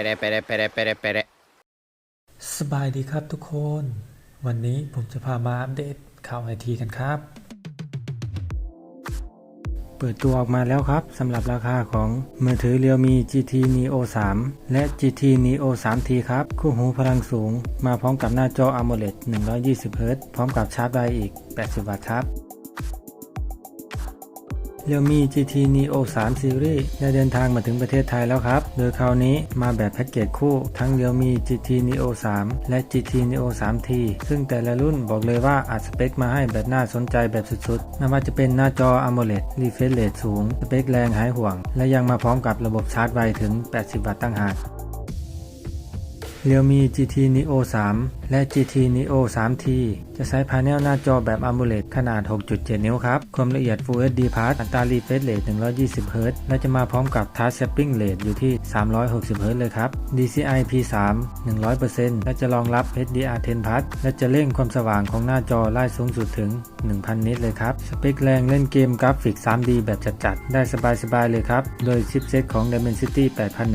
Pere, pere, pere, pere, pere. สบายดีครับทุกคน วันนี้ผมจะพามาอัปเดตข่าวไอทีกันครับ เปิดตัวออกมาแล้วครับสำหรับราคาของมือถือ Realme GT Neo 3 และ GT Neo 3T ครับ คู่หูพลังสูง มาพร้อมกับหน้าจอ AMOLED 120 Hz พร้อมกับชาร์จไวอีก 80 วัตต์ครับ เรียวมี GT Neo 3 Series ได้เดินทางมาถึงประเทศไทยแล้วครับ โดยคราวนี้มาแบบแพ็กเกจคู่ ทั้งเรียวมี GT Neo 3 และ GT Neo 3T ซึ่งแต่ละรุ่นบอกเลยว่าอัดสเปคมาให้แบบน่าสนใจแบบสุดๆไม่ว่าจะเป็นหน้าจอ AMOLED refresh rate สูง สเปคแรงหายห่วง และยังมาพร้อมกับระบบชาร์จไวถึง 80 วัตต์ตั้งหาก Realme GT Neo 3 และ GT Neo 3T จะใช้พาเนลหน้าจอแบบ AMOLED ขนาด 6.7 นิ้วครับ ความละเอียด Full HD Plus อัตรา refresh rate 120 Hz และจะมาพร้อมกับ Touch Sampling Rate อยู่ที่ 360 Hz เลยครับ DCI P3 100%และจะรองรับ HDR10 Plus และจะเร่งความสว่างของหน้าจอไล่สูงสุดถึง 1,000 นิตเลยครับ สเปคแรงเล่นเกมกราฟิก 3D แบบจัดๆ ได้สบายๆเลยครับ โดยชิปเซตของ Dimensity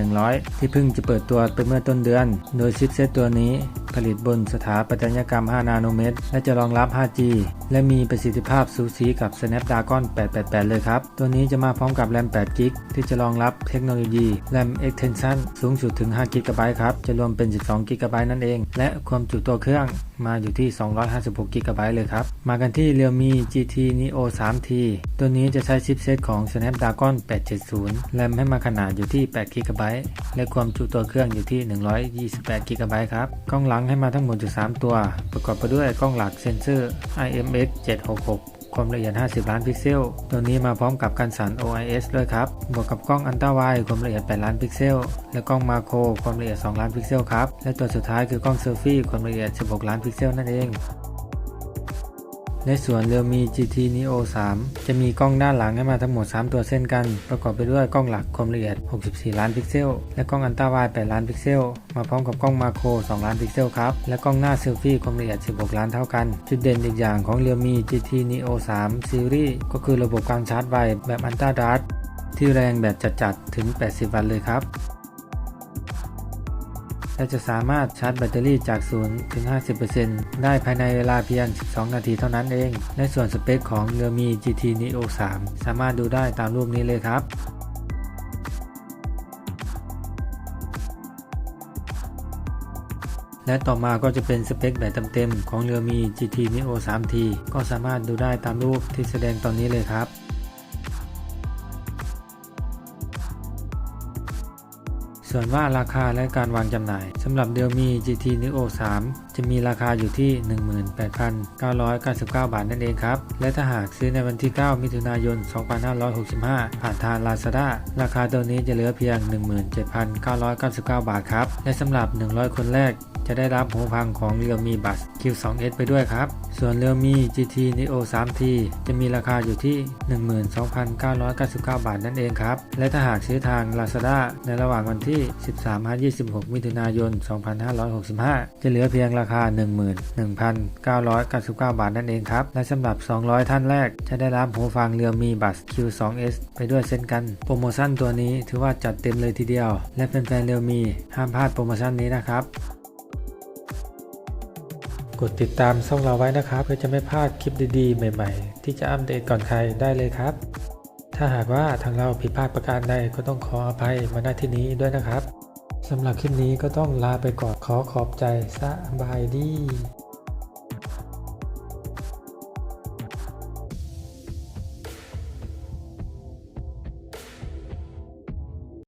8100 ที่เพิ่งจะเปิดตัวไปเมื่อต้นเดือนโดดยชิปเซตตัวนี้ผลิตบนสถาปัตยกรรม 5 นาโนเมตร และจะรองรับ 5G และมีประสิทธิภาพสูสีกับ Snapdragon 888 เลยครับ ตัวนี้จะมาพร้อมกับแรม8 g b ที่จะรองรับเทคโนโลยี RAM Extension สูงสุดถึง5 g b ครับ จะรวมเป็น 12 g b นั่นเอง และความจุตัวเครื่อง มาอยู่ที่ 256 g b เลยครับ มากันที่ Realme GT Neo 3T ตัวนี้จะใช้ชิปเซตของ Snapdragon 870 แรมให้มาขนาดอยู่ที่ 8 g b และความจุตัวเครื่องอยู่ที่ 128 g b ครับ กล้องหลังให้มาทั้งหมดอยู่3ตัว ประกอบไปด้วยกล้องหลักเซนเซอร์ IMX 766 ความละเอียด 50 ล้านพิกเซล ตัวนี้มาพร้อมกับการสั่น OIS ด้วยครับ บวกกับกล้องอันตราไวความละเอียด 8 ล้านพิกเซล และกล้องมาโครความละเอียด 2 ล้านพิกเซลครับ และตัวสุดท้ายคือกล้องเซลฟี่ความละเอียด 16 ล้านพิกเซลนั่นเอง ในส่วน Realme GT Neo 3 จะมีกล้องด้านหลังให้มาทั้งหมด 3 ตัวเส้นกัน ประกอบไปด้วยกล้องหลักความละเอียด 64 ล้านพิกเซล และกล้องอันตราไวด์8ล้านพิกเซล มาพร้อมกับกล้องมาโคร 2 ล้านพิกเซลครับ และกล้องหน้าเซลฟี่ความละเอียด 16 ล้านเท่ากัน จุดเด่นอีกอย่างของ Realme GT Neo 3 Series ก็คือระบบการชาร์จไวแบบอันตราดาร์ที่แรงแบบจัดๆถึง 80 วัตต์เลยครับ และจะสามารถชาร์จแบตเตอรี่จาก 0 ถึง 50%ได้ภายในเวลาเพียง 12 นาทีเท่านั้นเอง ในส่วนสเปคของ Realme GT Neo 3 สามารถดูได้ตามรูปนี้เลยครับและต่อมาก็จะเป็นสเปคแบบเต็มๆของ Realme GT Neo 3T ก็สามารถดูได้ตามรูปที่แสดงตอนนี้เลยครับ ส่วนว่าราคาและการวางจำหน่ายสำหรับ Realme GT Neo 3 จะมีราคาอยู่ที่ 18,999 บาทนั่นเองครับ และถ้าหากซื้อในวันที่ 9 มิถุนายน 2565 ผ่านทาง Lazada ราคาตัวนี้จะเหลือเพียง 17,999 บาทครับ และสำหรับ 100 คนแรก จะได้รับหูฟังของ Realme Buds Q2S ไปด้วยครับ ส่วน Realme GT Neo 3T จะมีราคาอยู่ที่ 12,999 บาทนั่นเองครับ และถ้าหากซื้อทาง Lazada ในระหว่างวันที่ 13-26 มิถุนายน 2565 จะเหลือเพียงราคา 11,999 บาทนั่นเองครับ และสำหรับ 200 ท่านแรก จะได้รับหูฟัง Realme Buds Q2S ไปด้วยเช่นกัน โปรโมชั่นตัวนี้ถือว่าจัดเต็มเลยทีเดียว และแฟนๆ Realme ห้ามพลาดโปรโมชั่นนี้นะครับ ดติดตามช่องเราไว้นะครับเพื่อจะไม่พลาดคลิปดีๆ ใหม่ ๆ ที่จะอัปเดตก่อนใครได้เลยครับ ถ้าหากว่าทางเราผิดพลาดประการใดก็ต้องขออภัยมาณที่นี้ด้วยนะครับสำหรับคลิปนี้ก็ต้องลาไปก่อนขอขอบใจสบายดี